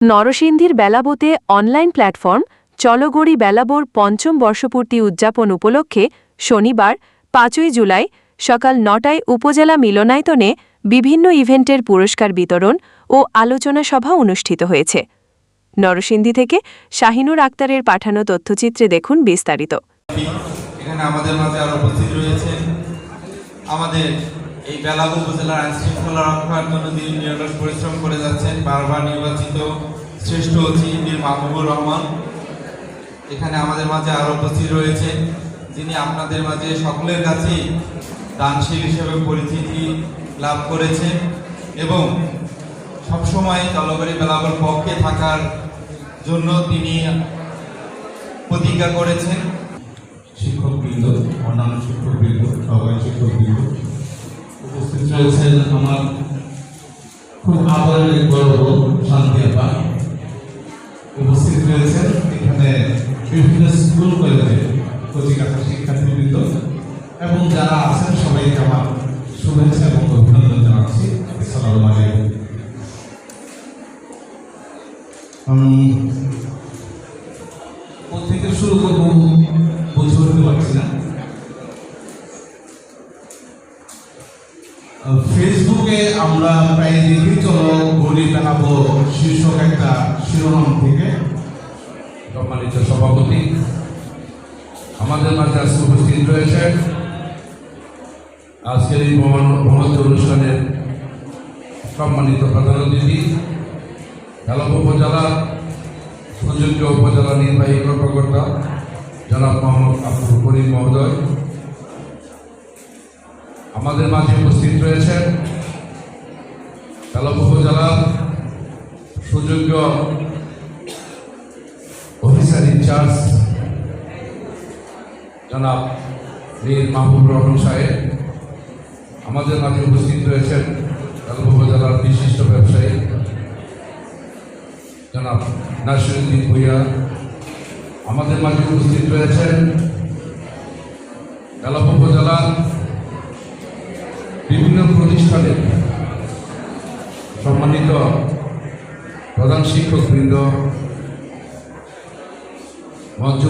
নরসিংদীর বেলাবোতে online platform চলগড়ি বেলাবোর পঞ্চম বর্ষপূর্তি উদযাপন উপলক্ষে শনিবার, পাঁচই জুলাই, সকাল নটায় উপজেলা মিলনায়তনে বিভিন্ন ইভেন্টের পুরস্কার বিতরণ ও আলোচনা সভা অনুষ্ঠিত হয়েছে। নরসিংদী থেকে শাহিনুর আক্তারের পাঠানো তথ্যচিত্রে দেখুন বিস্তারিত। আমাদের মাঝে উপস্থিত আমাদের এই বেলাব উপজেলার আইন শৃঙ্খলা রক্ষার জন্য যিনি নিরলস পরিশ্রম করে যাচ্ছেন। বারবার নির্বাচিত শ্রেষ্ঠ বীর মাহবুবুর রহমান। এখানে আমাদের মাঝে আরও উপস্থিত রয়েছে যিনি আপনাদের মাঝে সকলের কাছেই দানশীল হিসেবে পরিচিতি লাভ করেছেন এবং সবসময় জলবায়ু বেলাবর পক্ষে থাকার জন্য তিনি প্রতিজ্ঞা করেছেন। শিক্ষকবৃন্দ, অন্যান্য শিক্ষকবৃন্দ সহকারী শিক্ষকবৃন্দ। রয়েছেন আমার খুব আদরের বোন শান্তি আপা। উপস্থিত রয়েছেন। এখানে বিভিন্ন স্কুল, কলেজে কচিকাঠা শিক্ষার্থীবৃন্দ এবং যারা আছেন, সবাইকে আমার শুভেচ্ছা এবং অভিনন্দন জানাচ্ছি। আসসালামু আলাইকুম। কোথেকে শুরু করব ফেসবুকে আমরা প্রায় দেখি চলো ঘড়ি শীর্ষক একটা শিরোনাম থেকে। সম্মানিত সভাপতি, আমাদের মাঝে আজকে উপস্থিত রয়েছে আজকের এই ভ্রমণ অনুষ্ঠানের সম্মানিত প্রধান অতিথি খেলাপ উপজেলা, সুযোগ্য উপজেলা নির্বাহী কর্মকর্তা জনাব মোহাম্মদ আব্দুল করিম মহোদয়। আমাদের মাঝে উপস্থিত রয়েছেন খেলাপ উপজেলা সুযোগ্য অফিসার ইনচার্জ জনাব মীর মাহবুব রহমান সাহেব। আমাদের মাঝে উপস্থিত রয়েছেন কালব উপজেলার বিশিষ্ট ব্যবসায়ী, জনাব নাসিরুদ্দিন ভুইয়া। আমাদের মাঝে উপস্থিত রয়েছেন কালাপ উপজেলার বিভিন্ন প্রতিষ্ঠানে সম্মানিত প্রধান শিক্ষকবৃন্দ মঞ্চ